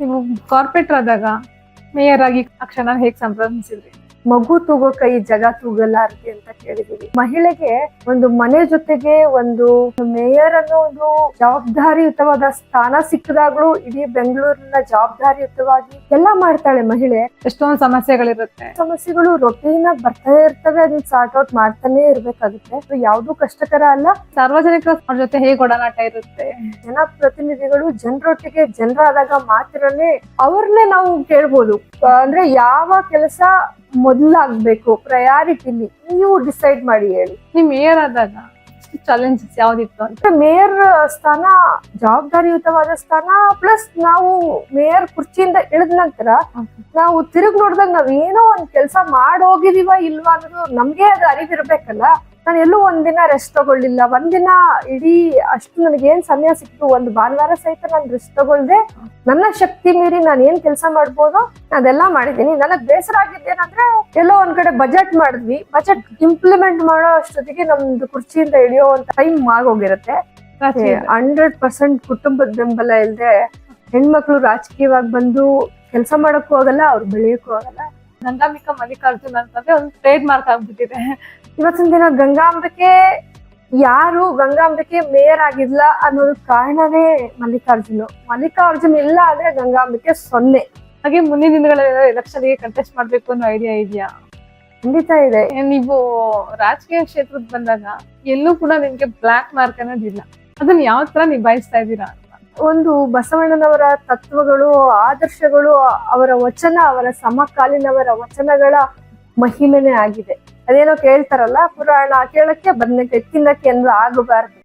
ನೀವು ಕಾರ್ಪೊರೇಟರ್ ಆದಾಗ ಮೇಯರ್ ಆಗಿ ಆ ಕ್ಷಣ ಹೇಗ್ ಸಂಭ್ರಮಿಸಿದ್ರಿ? ಮಗು ತೂಗೋ ಕೈ ಜಗ ತೂಗಲಾರದೆ ಅಂತ ಕೇಳಿದೀವಿ. ಮಹಿಳೆಗೆ ಒಂದು ಮನೆ ಜೊತೆಗೆ ಒಂದು ಮೇಯರ್ ಅನ್ನೋ ಒಂದು ಜವಾಬ್ದಾರಿಯುತವಾದ ಸ್ಥಾನ ಸಿಕ್ಕಿದಾಗ್ಲೂ ಇಡೀ ಬೆಂಗಳೂರಿನ ಜವಾಬ್ದಾರಿಯುತವಾಗಿ ಎಲ್ಲ ಮಾಡ್ತಾಳೆ ಮಹಿಳೆ. ಎಷ್ಟೊಂದು ಸಮಸ್ಯೆಗಳಿರುತ್ತೆ. ಸಮಸ್ಯೆಗಳು ರೊಟೀನ್ ಬರ್ತಾ ಬರ್ತಾನೆ ಇರ್ತವೆ ಅದನ್ನ ಸಾರ್ಟ್ ಔಟ್ ಮಾಡ್ತಾನೆ ಇರ್ಬೇಕಾಗುತ್ತೆ. ಯಾವ್ದು ಕಷ್ಟಕರ ಅಲ್ಲ. ಸಾರ್ವಜನಿಕರ ಅವ್ರ ಜೊತೆ ಹೇಗೆ ಒಡನಾಟ ಇರುತ್ತೆ? ಜನಪ್ರತಿನಿಧಿಗಳು ಜನರೊಟ್ಟಿಗೆ ಜನರಾದಾಗ ಮಾತ್ರನೇ ಅವ್ರನ್ನೇ ನಾವು ಕೇಳ್ಬೋದು. ಅಂದ್ರೆ ಯಾವ ಕೆಲಸ ಮೊದಲಾಗ್ಬೇಕು ಪ್ರಯಾರಿಟಿಲಿ ನೀವು ಡಿಸೈಡ್ ಮಾಡಿ ಹೇಳಿ. ನಿಮ್ ಮೇಯರ್ ಆದಾಗ ಚಾಲೆಂಜಸ್ ಯಾವ್ದಿತ್ತು ಅಂತ? ಮೇಯರ್ ಸ್ಥಾನ ಜವಾಬ್ದಾರಿಯುತವಾದ ಸ್ಥಾನ ಪ್ಲಸ್ ನಾವು ಮೇಯರ್ ಕುರ್ಚಿಯಿಂದ ಇಳಿದ ನಂತರ ನಾವು ತಿರುಗ್ ನೋಡಿದಾಗ ನಾವೇನೋ ಏನೋ ಒಂದ್ ಕೆಲಸ ಮಾಡೋಗಿದೀವ ಇಲ್ವಾ ಅನ್ನೋದು ನಮ್ಗೆ ಅದು ಅರಿವಿರ್ಬೇಕಲ್ಲ. ನಾನು ಎಲ್ಲೂ ಒಂದಿನ ರೆಸ್ಟ್ ತಗೊಳ್ಳಿಲ್ಲ. ಒಂದಿನ ಇಡೀ ಅಷ್ಟು ನನಗೆ ಏನ್ ಸಮಯ ಸಿಕ್ತು ಒಂದು ಭಾನುವಾರ ಸಹಿತ ನಾನು ರೆಸ್ಟ್ ತಗೊಳ್ದೆ. ನನ್ನ ಶಕ್ತಿ ಮೀರಿ ನಾನು ಏನ್ ಕೆಲಸ ಮಾಡ್ಬೋದು ಅದೆಲ್ಲ ಮಾಡಿದ್ದೀನಿ. ನನಗ್ ಬೇಸರ ಆಗಿದ್ದೇನಂದ್ರೆ ಎಲ್ಲೋ ಒಂದ್ ಕಡೆ ಬಜೆಟ್ ಮಾಡಿದ್ವಿ. ಬಜೆಟ್ ಇಂಪ್ಲಿಮೆಂಟ್ ಮಾಡೋ ಅಷ್ಟೊತ್ತಿಗೆ ನಮ್ದು ಕುರ್ಚಿಯಿಂದ ಇಳಿಯೋ ಅಂತ ಟೈಮ್ ಆಗೋಗಿರುತ್ತೆ. ಹಂಡ್ರೆಡ್ ಪರ್ಸೆಂಟ್ ಕುಟುಂಬದ ಬೆಂಬಲ ಇಲ್ಲದೆ ಹೆಣ್ಮಕ್ಳು ರಾಜಕೀಯವಾಗಿ ಬಂದು ಕೆಲಸ ಮಾಡೋಕ್ಕೂ ಆಗಲ್ಲ ಅವ್ರು ಬೆಳೆಯಕ್ಕೂ ಆಗಲ್ಲ. ಗಂಗಾಂಬಿಕಾ ಮಲ್ಲಿಕಾರ್ಜುನ್ ಅಂತಂದ್ರೆ ಒಂದು ಟ್ರೇಡ್ ಮಾರ್ಕ್ ಆಗ್ಬಿಟ್ಟಿದೆ. ಇವತ್ತಿನ ದಿನ ಗಂಗಾಂಬಿಕೆ ಯಾರು ಗಂಗಾಂಬಿಕೆ ಮೇಯರ್ ಆಗಿಲ್ಲ ಅನ್ನೋದು ಕಾರಣವೇ ಮಲ್ಲಿಕಾರ್ಜುನ್. ಮಲ್ಲಿಕಾರ್ಜುನ್ ಇಲ್ಲ ಅಂದ್ರೆ ಗಂಗಾಂಬಿಕೆ ಸೊನ್ನೆ. ಹಾಗೆ ಮುಂದಿನ ದಿನಗಳಲ್ಲಿ ಎಲೆಕ್ಷನ್ಗೆ ಕಂಟೆಸ್ಟ್ ಮಾಡ್ಬೇಕು ಅನ್ನೋ ಐಡಿಯಾ ಇದೆಯಾ? ಖಂಡಿತ ಇದೆ. ನೀವು ರಾಜಕೀಯ ಕ್ಷೇತ್ರಕ್ಕೆ ಬಂದಾಗ ಎಲ್ಲೂ ಕೂಡ ನಿಮ್ಗೆ ಬ್ಲಾಕ್ ಮಾರ್ಕ್ ಅನ್ನೋದಿಲ್ಲ ಅದನ್ನ ಯಾವ ತರ ನಿಭಾಯಿಸ್ತಾ ಇದ್ದೀರಾ? ಒಂದು ಬಸವಣ್ಣನವರ ತತ್ವಗಳು ಆದರ್ಶಗಳು ಅವರ ವಚನ ಅವರ ಸಮಕಾಲೀನವರ ವಚನಗಳ ಮಹಿಮೆನೇ ಆಗಿದೆ. ಅದೇನೋ ಕೇಳ್ತಾರಲ್ಲ ಪುರಾಣ ಕೇಳಕ್ಕೆ ಬದನೆಕಾಯಿ ತಿನ್ನಕ್ಕೆ ಕೇಂದ್ರ ಆಗಬಾರ್ದು.